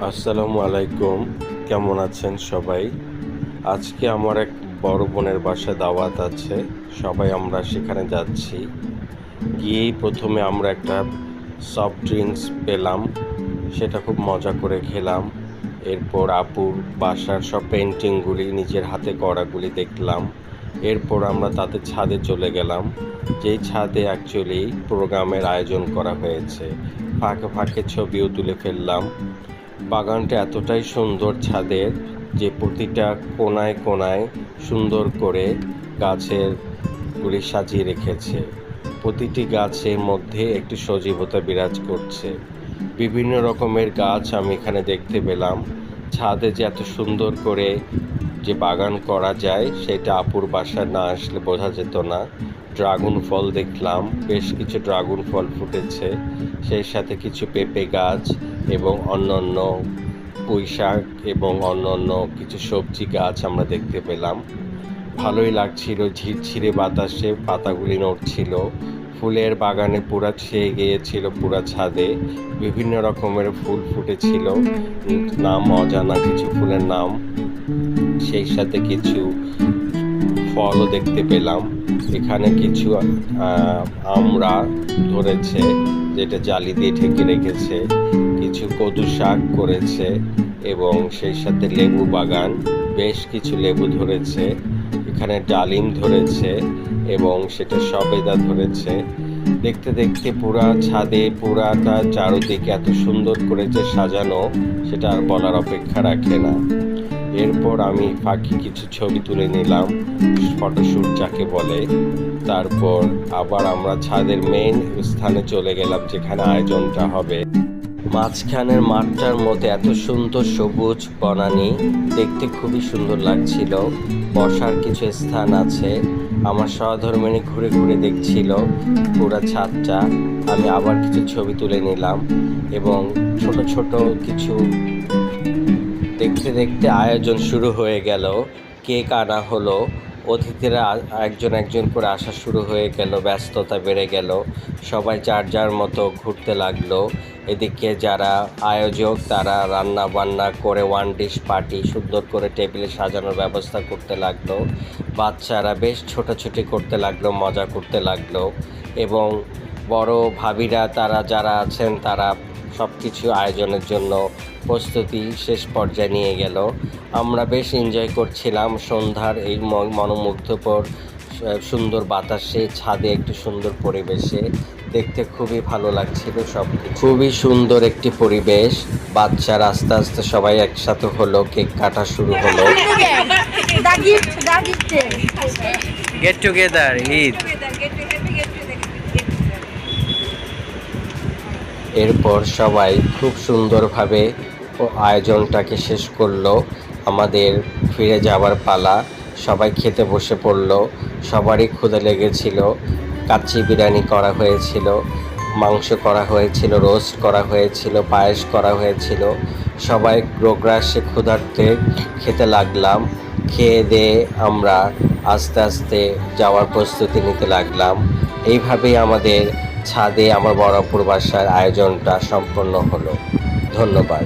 আসসালামু আলাইকুম। কেমন আছেন সবাই? আজকে আমার এক বড় বোনের বাসায় দাওয়াত আছে। সবাই আমরা সেখানে যাচ্ছি। গিয়েই প্রথমে আমরা একটা সফট ড্রিঙ্কস পেলাম। সেটা খুব মজা করে খেলাম। এরপর আপুর বাসার সব পেন্টিংগুলি নিজের হাতে করাগুলি দেখলাম। এরপর আমরা তাদের ছাদে চলে গেলাম, যেই ছাদে অ্যাকচুয়ালি প্রোগ্রামের আয়োজন করা হয়েছে। ফাঁকে ফাঁকে ছবিও তুলে ফেললাম। বাগানটা এতটাই সুন্দর ছাদের যে প্রতিটা কোনায় কোনায় সুন্দর করে গাছের গুলি সাজিয়ে রেখেছে। প্রতিটি গাছের মধ্যে একটি সজীবতা বিরাজ করছে। বিভিন্ন রকমের গাছ আমি এখানে দেখতে পেলাম। ছাদে যে এত সুন্দর করে যে বাগান করা যায়, সেটা আপুর বাসায় না আসলে বোঝা যেত না। ড্রাগন ফল দেখলাম, বেশ কিছু ড্রাগন ফল ফুটেছে, সেই সাথে কিছু পেঁপে গাছ এবং অন্যান্য পুঁই শাক এবং অন্যান্য কিছু সবজি গাছ আমরা দেখতে পেলাম। ভালোই লাগছিল, ঝিরঝিরে বাতাসে পাতাগুলি নড়ছিল। ফুলের বাগানে পুরা ছেয়ে গিয়েছিল, পুরা ছাদে বিভিন্ন রকমের ফুল ফুটেছিল। নাম অজানা কিছু ফুলের নাম। সেই সাথে কিছু ফলও দেখতে পেলাম। এখানে কিছু আমরা ধরেছে, যেটা জালি দিয়ে ঢেকে রেখেছে। কিছু কদু শাক করেছে এবং সেই সাথে লেবু বাগান, বেশ কিছু লেবু ধরেছে। এখানে ডালিম ধরেছে এবং সেটা সবেদা ধরেছে। দেখতে দেখতে পুরা ছাদে পুরাটা চারদিকে এত সুন্দর করেছে সাজানো, সেটা আর বলার অপেক্ষা রাখে না। এরপর আমি ফাঁকি কিছু ছবি তুলে নিলাম ফটোশ্যুট যাকে বলে। তারপর আবার আমরা ছাদের মেইন স্থানে চলে গেলাম, যেখানে আয়োজনটা হবে। মাঝখানের মাঠটার মধ্যে এত সুন্দর সবুজ বনানি, দেখতে খুবই সুন্দর লাগছিল। বসার কিছু স্থান আছে, আমার সহধর্মিনী ঘুরে ঘুরে দেখছিল পুরো ছাদটা। আমি আবার কিছু ছবি তুলে নিলাম এবং ছোট ছোট কিছু দেখতে দেখতে আয়োজন শুরু হয়ে গেল। কেক আনা হলো? অতিথিরা একজন একজন করে আসা শুরু হয়ে গেল, ব্যস্ততা বেড়ে গেল। সবাই যার যার মতো ঘুরতে লাগল। এদিকে যারা আয়োজক, তারা রান্না বান্না করে ওয়ান ডিশ পার্টি সুন্দর করে টেবিলে সাজানোর ব্যবস্থা করতে লাগল। বাচ্চারা বেশ ছোটাছুটি করতে লাগল, মজা করতে লাগল। এবং বড় ভাবিরা, তারা যারা আছেন, তারা সব কিছু আয়োজনের জন্য প্রস্তুতি শেষ পর্যায়ে নিয়ে গেল। আমরা বেশ এনজয় করছিলাম সন্ধ্যার এই মনোমুগ্ধকর সুন্দর বাতাসে, ছাদে একটি সুন্দর পরিবেশে। দেখতে খুবই ভালো লাগছিল সব খুবই সুন্দর একটি পরিবেশ। বাচ্চারা আস্তে আস্তে সবাই একসাথে হলো, কেক কাটা শুরু হলো. গেট টুগেদার ঈদ এরপর সবাই খুব সুন্দরভাবে আয়োজনটাকে শেষ করল। আমাদের ফিরে যাওয়ার পালা সবাই খেতে বসে পড়ল। সবারই ক্ষুদে লেগেছিল। কাচ্চি বিরিয়ানি করা হয়েছিল, মাংস করা হয়েছিল, রোস্ট করা হয়েছিল, পায়েস করা হয়েছিল। সবাই গ্রোগ্রাসে ক্ষুধার্তে খেতে লাগলাম। খেয়ে দিয়ে আমরা আস্তে আস্তে যাওয়ার প্রস্তুতি নিতে লাগলাম। এইভাবেই আমাদের ছাদে আমার বড়পুর বাসার আয়োজনটা সম্পন্ন হলো। ধন্যবাদ।